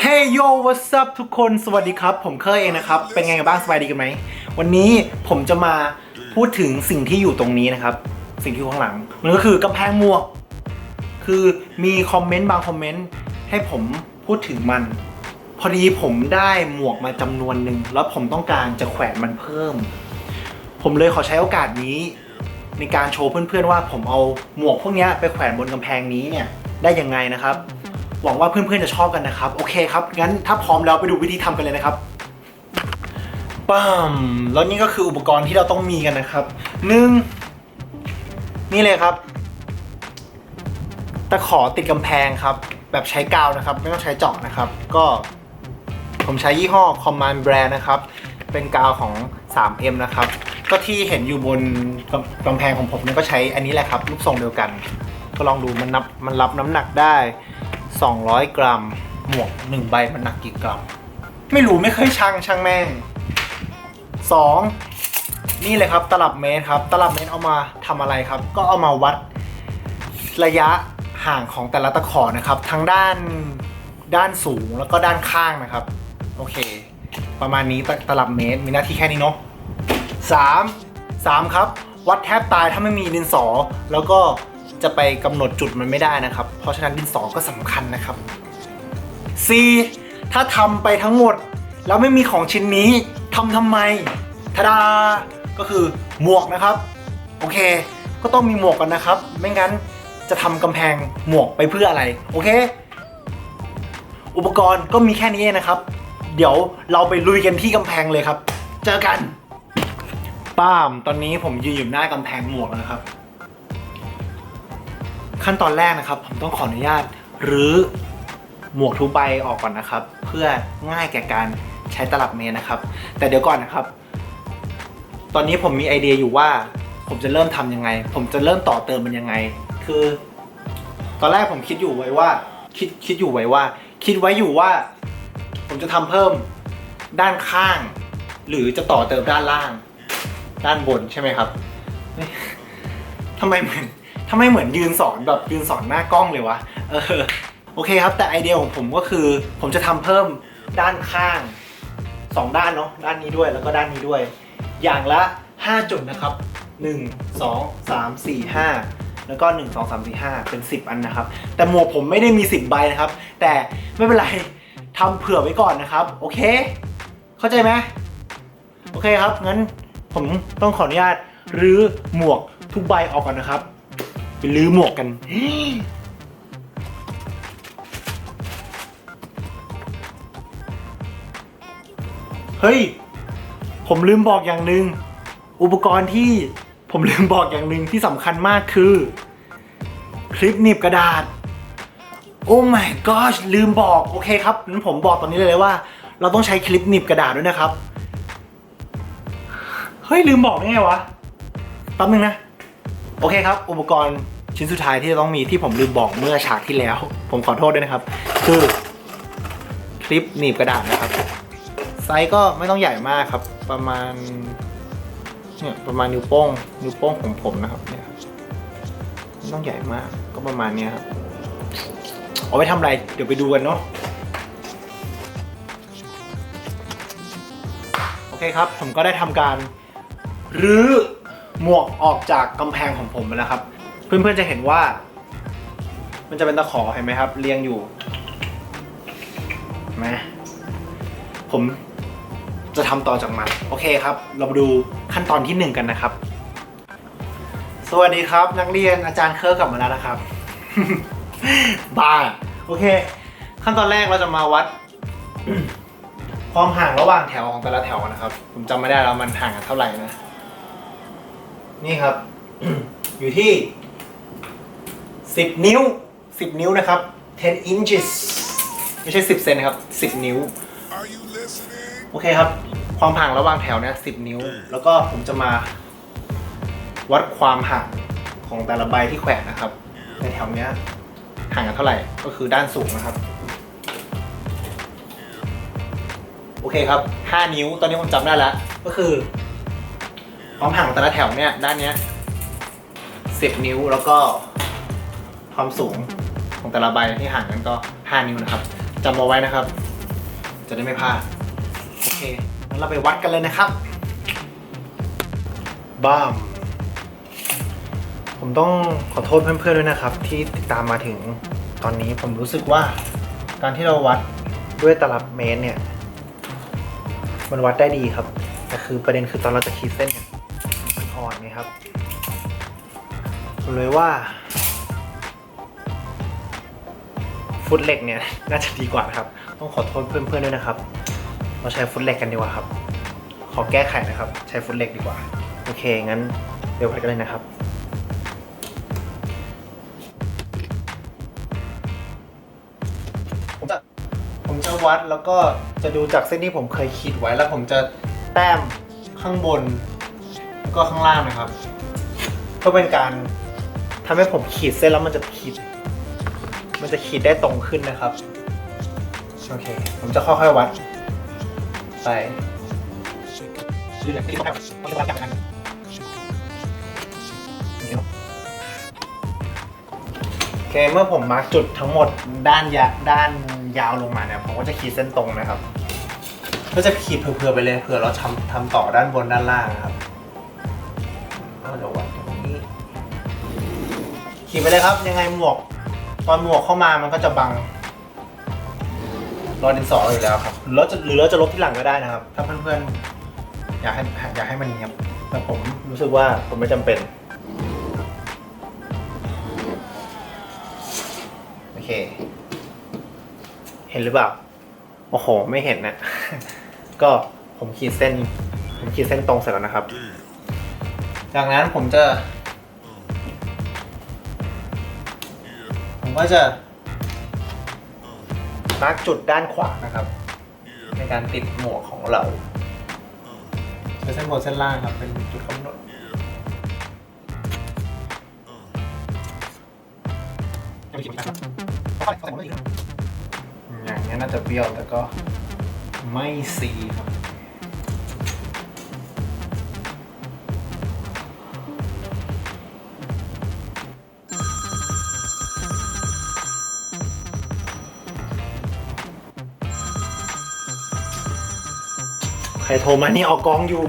Hey yo what's up ทุกคน สวัสดีครับ ผมเคยเองนะครับ เป็นไงกันบ้าง สบายดีกันไหม วันนี้ผมจะมาพูดถึงสิ่งที่อยู่ตรงนี้นะครับ สิ่งที่อยู่ข้างหลัง มันก็คือกำแพงหมวก คือมีคอมเมนต์บางคอมเมนต์ให้ผมพูดถึงมัน พอดีผมได้หมวกมาจำนวนหนึ่ง แล้วผมต้องการจะแขวนมันเพิ่ม ผมเลยขอใช้โอกาสนี้ ในการโชว์เพื่อนๆว่าผมเอาหมวกพวกเนี้ยไปแขวนบนกำแพงนี้เนี่ยได้ยังไงนะครับ หวังว่าเพื่อนๆจะชอบกันนะครับ โอเคครับ งั้นถ้าพร้อมแล้วไปดูวิธีทำกันเลยนะครับปั๊มแล้วนี่ก็คืออุปกรณ์ที่เราต้องมีกันนะครับหนึ่งนี่เลยครับตะขอติดกำแพงครับ แบบใช้กาวนะครับ ไม่ต้องใช้เจาะนะครับ ก็ผมใช้ยี่ห้อ Command Brand นะครับ เป็นกาวของ 3M นะครับ ก็ที่เห็นอยู่บนกำกำแพงของผมเนี่ยก็ใช้อันนี้แหละครับ รูปทรงเดียวกัน ก็ลองดูมันนับมันรับน้ำหนักได้ 200 กรัม หมวก1ใบมันหนักกี่กรัม ไม่รู้ไม่เคยช่างช่างแม่ง 2. นี่เลยครับตลับเมตรครับ ตลับเมตรเอามาทำอะไรครับ ก็เอามาวัดระยะห่างของแต่ละตะขอนะครับ ทั้งด้านด้านสูงแล้วก็ด้านข้างนะครับ โอเค ประมาณนี้ตตลับเมตรมีหน้าที่แค่นี้เนาะสามสามครับ วัดแทบตายถ้าไม่มีดินสอ แล้วก็ จะไปกำหนดจุดมันไม่ได้นะครับ เพราะฉะนั้นดินสอก็สำคัญนะครับ 4. ถ้าทำไปทั้งหมด แล้วไม่มีของชิ้นนี้ทำทำไมทาดาก็คือหมวกนะครับ โอเค ก็ต้องมีหมวกกันนะครับ ไม่งั้นจะทำกำแพงหมวกไปเพื่ออะไร โอเค อุปกรณ์ก็มีแค่นี้นะครับ เดี๋ยวเราไปลุยกันที่กำแพงเลยครับ เจอกันป้าม ตอนนี้ผมยืนอยู่หน้ากำแพงหมวกนะครับ ขั้นตอนแรกนะครับ ผมต้องขออนุญาตหรือหมวกทุกใบออกก่อนนะครับ เพื่อง่ายแก่การใช้ตลับเมตรนะครับ แต่เดี๋ยวก่อนนะครับ ตอนนี้ผมมีไอเดียอยู่ว่า ผมจะเริ่มทำยังไง ผมจะเริ่มต่อเติมมันยังไง คือ ตอนแรกผมคิดอยู่ไว้ว่า คิดคิดอยู่ไว้ว่า คิดไว้อยู่ว่า ผมจะทำเพิ่มด้านข้าง หรือจะต่อเติมด้านล่าง ด้านบนใช่ไหมครับทำไมเหมือน ทำไมเหมือนยืนสอนแบบยืนสอนหน้ากล้องเลยวะเออโอเคครับ แต่ไอเดียของผมก็คือ ผมจะทำเพิ่มด้านข้างสองด้านเนาะด้านนี้ด้วยแล้วก็ด้านนี้ด้วย อย่างละ 5 จุดนะครับ 1 2 3 4 5 แล้วก็ 1 2 3 4 5 เป็น 10 อันนะครับ แต่หมวกผมไม่ได้มี 10 ใบนะครับ แต่ไม่เป็นไรทำเผื่อไว้ก่อนนะครับ โอเค เข้าใจไหมโอเคครับงั้นผมต้องขออนุญาตรื้อหมวกทุกใบออกก่อนนะครับ ไปรื้อหมวกกัน เฮ้ย ผมลืมบอกอย่างหนึ่งอุปกรณ์ที่ผมลืมบอกอย่างหนึ่งที่สำคัญมากคือ คลิปหนีบกระดาษ โอ้ my gosh ลืมบอกโอเคครับงั้นผมบอกตอนนี้เลยว่า เราต้องใช้คลิปหนีบกระดาษด้วยนะครับ เฮ้ย ลืมบอกได้ไงวะแป๊บนึงนะ โอเคครับ อุปกรณ์ ชิ้นสุดท้ายที่จะต้องมีที่ผมลืมบอกเมื่อฉากที่แล้ว ผมขอโทษด้วยนะครับ คือคลิปหนีบกระดาษนะครับ ไซส์ก็ไม่ต้องใหญ่มากครับ ประมาณเนี่ยประมาณนิ้วโป้งนิ้วโป้งของผมนะครับเนี่ยไม่ต้องใหญ่มากก็ประมาณนี้ครับเอาไปทำอะไรเดี๋ยวไปดูกันเนาะโอเคครับ ผมก็ได้ทำการรื้อหมวกออกจากกำแพงของผมแล้วครับ เพื่อนๆจะเห็นว่า มันจะเป็นตะขอเห็นไหมครับ เรียงอยู่นไหมผมจะทำต่อจากมัน โอเคครับ เรามาดูขั้นตอนที่หนึ่งกันนะครับ สวัสดีครับ นักเรียนอาจารย์เคิร์กกลับมาแล้วนะครับ บ้า โอเค ขั้นตอนแรกเราจะมาวัด ความห่างระหว่างแถวของแต่ละแถวนะครับ ผมจำไม่ได้แล้วมันห่างกันเท่าไหร่นะ นี่ครับ อยู่ที่ 10 นิ้ว 10 นิ้วนะครับ 10 inches ไม่ใช่ 10 เซนนะครับ 10 นิ้ว Are you listening? โอเคครับ ความห่างระหว่างแถวเนี่ยสินิ้ว แล้วก็ผมจะมา วัดความห่างของแต่ละใบที่แขวนนะครับ ในแถวเนี้ยห่างกันเท่าไหร่ ก็คือด้านสูงนะครับ โอเคครับ 5 นิ้ว ตอนนี้ผมจำได้แล้ว ก็คือ ความห่างของแต่ละแถวเนี่ย ด้านเนี้ย10 นิ้ว แล้วก็ ความสูงของแต่ละใบที่ห่างกันก็ 5 นิ้วนะครับจำเอาไว้นะครับ จะได้ไม่พลาดโอเคงั้นเราไปวัดกันเลยนะครับบ้ามผมต้องขอโทษเพื่อนๆด้วยนะครับ ที่ติดตามมาถึงตอนนี้ผมรู้สึกว่า การที่เราวัดด้วยตลับเมตรเนี่ย มันวัดได้ดีครับ แต่คือประเด็นคือตอนเราจะขีดเส้นเนี่ยมันอ่อนไงครับผมเลยว่า ฟุตเหล็กเนี่ยน่าจะดีกว่านะครับ ต้องขอโทษเพื่อนๆด้วยนะครับ เราใช้ฟุตเหล็กกันดีกว่าครับ ขอแก้ไขนะครับ ใช้ฟุตเหล็กดีกว่า โอเค งั้นเดี๋ยววัดกันเลยนะครับผมจะผมจะวัดแล้วก็จะดูจากเส้นที่ผมเคยขีดไว้แล้วผมจะแต้มข้างบน แล้วก็ข้างล่างนะครับเพื่อเป็นการทำให้ผมขีดเส้นแล้วมันจะขีด มันจะขีดได้ตรงขึ้นนะครับ โอเค ผมจะค่อยๆวัด ไปดูจากที่ครับมันจะวัดจากกันโอเค เมื่อผมมาร์กจุดทั้งหมดด้านยาด้านยาวลงมาเนี่ย ผมก็จะขีดเส้นตรงนะครับ ก็จะขีดเผื่อๆไปเลยเผื่อเราทำทำต่อด้านบนด้านล่างครับเราจะวัดตรงนี้ขีดไปเลยครับ ยังไงหมวก ตอนหมวกเข้ามามันก็จะบังรอยดินสอเราอยู่แล้วครับหรือเราจะหรือเราจะลบที่หลังก็ได้นะครับ ถ้าเพื่อนๆอยากให้อยากให้มันเนียบแต่ผมรู้สึกว่าผมไม่จำเป็น โอเค เห็นหรือเปล่า โอ้โห ไม่เห็นนะ ก็ผมขีดเส้น ผมขีดเส้นตรงเสร็จแล้วนะครับ จากนั้นผมจะ ก็จะมาร์กจุดด้านขวานะครับ ในการติดหมวกของเราใช้เส้นบนเส้นล่างครับเป็นจุดกำหนดอย่างนี้น่าจะเบี้ยวแต่ก็ไม่ซีครับ รโทรมานี่เอากองอยู่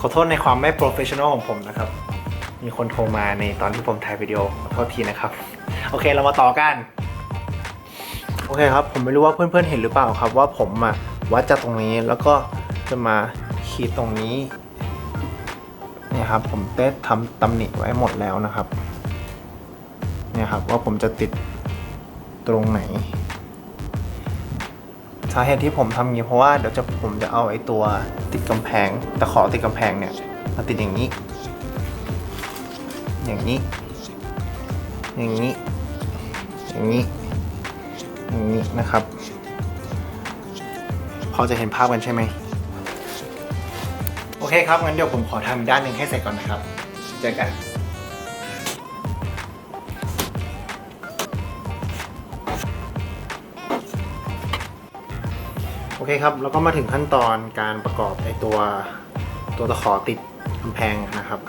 ขอโทษในความไม่โปรเฟชชั่นอลของผมนะครับ มีคนโทรมาในตอนที่ผมถ่ายวิดีโอขอโทษทีนะครับ โอเคเรามาต่อกัน โอเคครับ ผมไม่รู้ว่าเพื่อนๆเห็นหรือเปล่าครับ ว่าผมอะวัดจากตรงนี้แล้วก็จะมาขีดตรงนี้เนี่ยครับผมได้ทำตำหนิไว้หมดแล้วนะครับเนี่ยครับว่าผมจะติดตรงไหน สาเหตุที่ผมทำอย่างนี้เพราะว่าเดี๋ยวจะผมจะเอาไอ้ตัวติดกำแพงตะขอติดกำแพงเนี่ยมาติดอย่างนี้ อย่างนี้ อย่างนี้ อย่างนี้ อย่างนี้นะครับ พอจะเห็นภาพกันใช่ไหมโอเคครับงั้นเดี๋ยวผมขอทำด้านหนึ่งให้เสร็จก่อนนะครับ เจอกัน เคครับแล้วก็มาถึงขั้นตอนการประกอบไอตัวตัวตะขอติดกำแพงนะครับ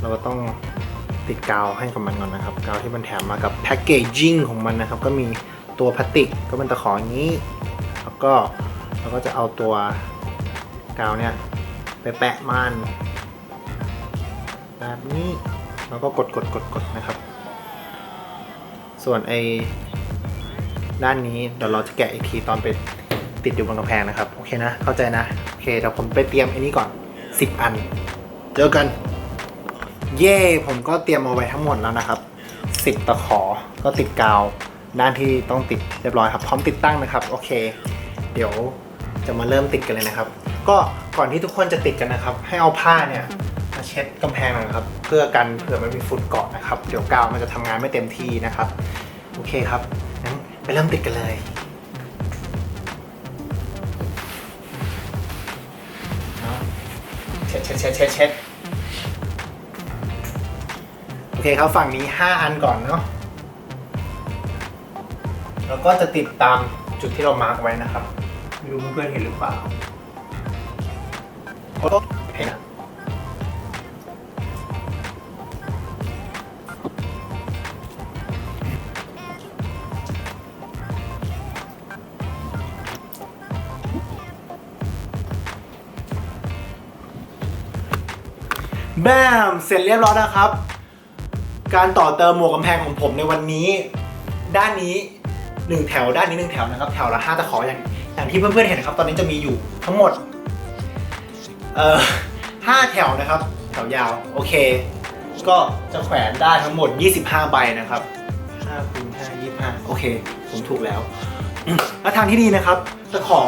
เราก็ต้องติดกาวให้กับมันก่อนนะครับ กาวที่มันแถมมากับแพคเกจจิ้งของมันนะครับ ก็มีตัวพลาสติกก็เป็นตะขออย่างนี้ แล้วก็เราก็จะเอาตัวกาวเนี่ยไปแปะมันแบบนี้แล้วก็กดกดกดกดนะครับ ส่วนไอด้านนี้เดี๋ยวเราจะแกะอีกทีตอนไป ติดอยู่บนกำแพงนะครับ โอเคนะ เข้าใจนะ โอเคเดี๋ยวผมไปเตรียมไอ้นี้ก่อน 10 อัน เจอกัน เย่ผมก็เตรียมเอาไว้ทั้งหมดแล้วนะครับ 10 ตะขอ ก็ติดกาว ด้านที่ต้องติดเรียบร้อยครับ พร้อมติดตั้งนะครับ โอเค เดี๋ยวจะมาเริ่มติดกันเลยนะครับ ก็ก่อนที่ทุกคนจะติดกันนะครับ ให้เอาผ้าเนี่ยมาเช็ดกำแพงหน่อยนะครับ เพื่อกันเผื่อมันมีฝุ่นเกาะนะครับ เดี๋ยวกาวมันจะทำงานไม่เต็มที่นะครับ โอเคครับงั้นไปเริ่มติดกันเลย ช็ดเช็ดเช็ดเช็ดเช็ดโอเคครับฝั่งนี้ 5 อันก่อนเนาะแล้วก็จะติดตามจุดที่เรามาร์กไว้นะครับไม่รู้เพื่อนๆเห็นหรือเปล่าโอ้เห็นนะ แบมเสร็จเรียบร้อยแล้วครับ การต่อเติมหมวกกำแพงของผมในวันนี้ ด้านนี้หนึ่งแถวด้านนี้หนึ่งแถวนะครับ แถวละห้าตะขออย่างอย่างที่เพื่อนๆเห็นนะครับ ตอนนี้จะมีอยู่ทั้งหมดเอ่อห้าแถวนะครับ แถวยาวโอเค ก็จะแขวนได้ทั้งหมด 25 ใบนะครับ5คูณ5 25โอเค ผมถูกแล้ว แล้วทางที่ดีนะครับตะขอ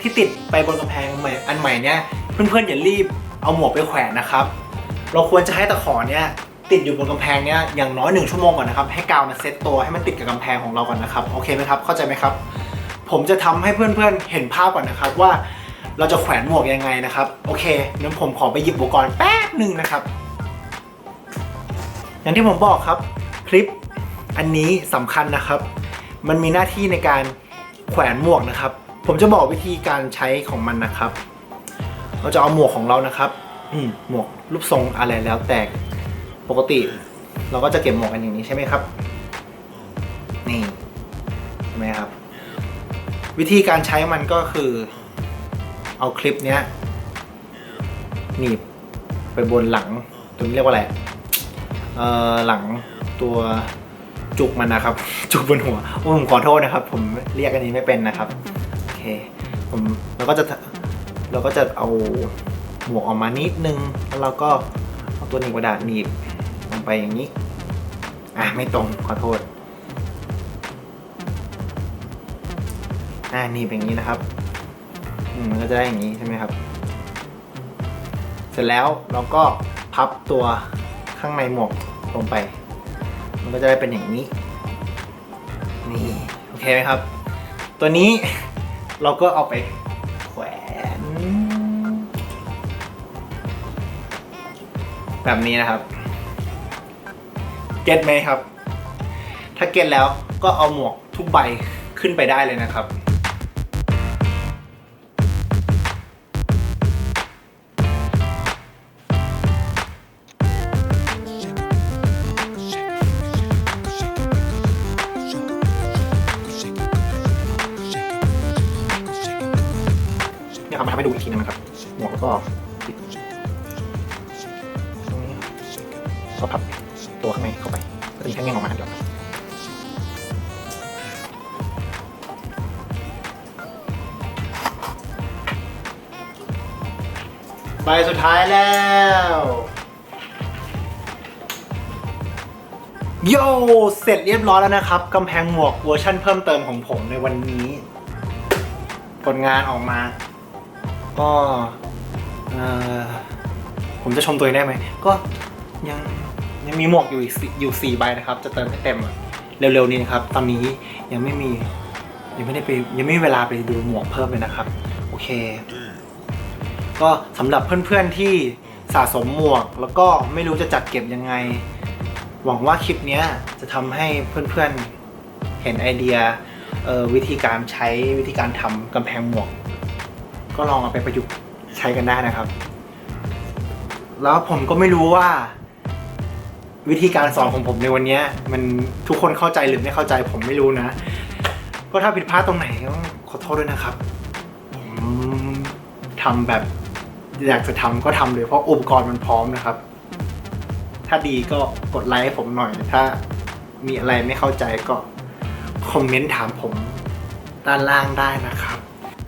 ที่ติดไปบนกำแพงใหม่อันใหม่เนี่ยเพื่อนๆอย่ารีบเอาหมวกไปแขวนนะครับ เราควรจะให้ตะขอเนี่ยติดอยู่บนกำแพงเนี่ยอย่างน้อยหนึ่งชั่วโมงก่อนนะครับ ให้กาวมันเซตตัวให้มันติดกับกำแพงของเราก่อนนะครับโอเคไหมครับเข้าใจไหมครับ ผมจะทำให้เพื่อนๆเห็นภาพก่อนนะครับว่าเราจะแขวนหมวกยังไงนะครับโอเคงั้นผมขอไปหยิบอุปกรณ์แป๊บหนึ่งนะครับ อย่างที่ผมบอกครับคลิปอันนี้สำคัญนะครับ มันมีหน้าที่ในการแขวนหมวกนะครับ ผมจะบอกวิธีการใช้ของมันนะครับ เราจะเอาหมวกของเรานะครับ หมวกรูปทรงอะไรแล้วแต่ปกติ เราก็จะเก็บหมวกกันอย่างนี้ใช่ไหมครับ นี่ใช่ไหมครับ วิธีการใช้มันก็คือ เอาคลิปเนี้ยหนีบไปบนหลังตัวนี้เรียกว่าอะไรเอ่อหลังตัวจุกมันนะครับ จุกบนหัวโอ้ผมขอโทษนะครับ ผมเรียกอันนี้ไม่เป็นนะครับโอเคผมเราก็จะเราก็จะเอา หมวกออกมานิดนึง แล้วเราก็เอาตัวหนีบกระดาษหนีบลงไปอย่างนี้ อะไม่ตรงขอโทษ อ่าหนีบอย่างนี้นะครับอืมมันก็จะได้อย่างนี้ใช่ไหมครับ เสร็จแล้วเราก็พับตัวข้างในหมวกลงไป มันก็จะได้เป็นอย่างนี้ นี่ โอเคไหมครับ ตัวนี้เราก็เอาไป แบบนี้นะครับ เก็ตไหมครับ ถ้าเก็ตแล้วก็เอาหมวกทุกใบขึ้นไปได้เลยนะครับ ก็พับตัวข้างในเข้าไปก็จะมีแค่งี้ยงออกมาเดียวใบสุดท้ายแล้วโยเสร็จเรียบร้อยแล้วนะครับกำแพงหมวกเวอร์ชั่นเพิ่มเติมของผมในวันนี้ ผลงานออกมา ก็เออผมจะชมตัวเองได้ไหม ก็ยัง ยังมีหมวกอยู่อีกสี่อยู่สี่ใบนะครับ จะเติมให้เต็มเร็วๆนี้นะครับ ตอนนี้ยังไม่มียังไม่ได้ไปยังไม่มีเวลาไปดูหมวกเพิ่มเลยนะครับ โอเค ก็สำหรับเพื่อนๆที่สะสมหมวก แล้วก็ไม่รู้จะจัดเก็บยังไง หวังว่าคลิปนี้จะทำให้เพื่อนๆเห็นไอเดียวิธีการใช้วิธีการทำกำแพงหมวก ก็ลองเอาไปประยุกต์ใช้กันได้นะครับ แล้วผมก็ไม่รู้ว่า วิธีการสอนของผมในวันนี้มันทุกคนเข้าใจหรือไม่เข้าใจผมไม่รู้นะ ก็ถ้าผิดพลาดตรงไหนก็ขอโทษด้วยนะครับ ผมทำแบบอยากจะทำก็ทำเลยเพราะอุปกรณ์มันพร้อมนะครับ ถ้าดีก็กดไลค์ให้ผมหน่อย ถ้ามีอะไรไม่เข้าใจก็คอมเมนต์ถามผมด้านล่างได้นะครับ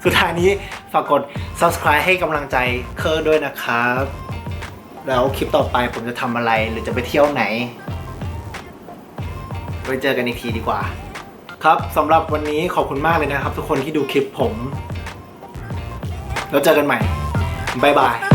สุดท้ายนี้ฝากกด subscribe ให้กำลังใจเคอร์ด้วยนะครับ แล้วคลิปต่อไปผมจะทำอะไรหรือจะไปเที่ยวไหน ไปเจอกันอีกทีดีกว่า ครับสำหรับวันนี้ขอบคุณมากเลยนะครับ ทุกคนที่ดูคลิปผม แล้วเจอกันใหม่ บ๊ายบาย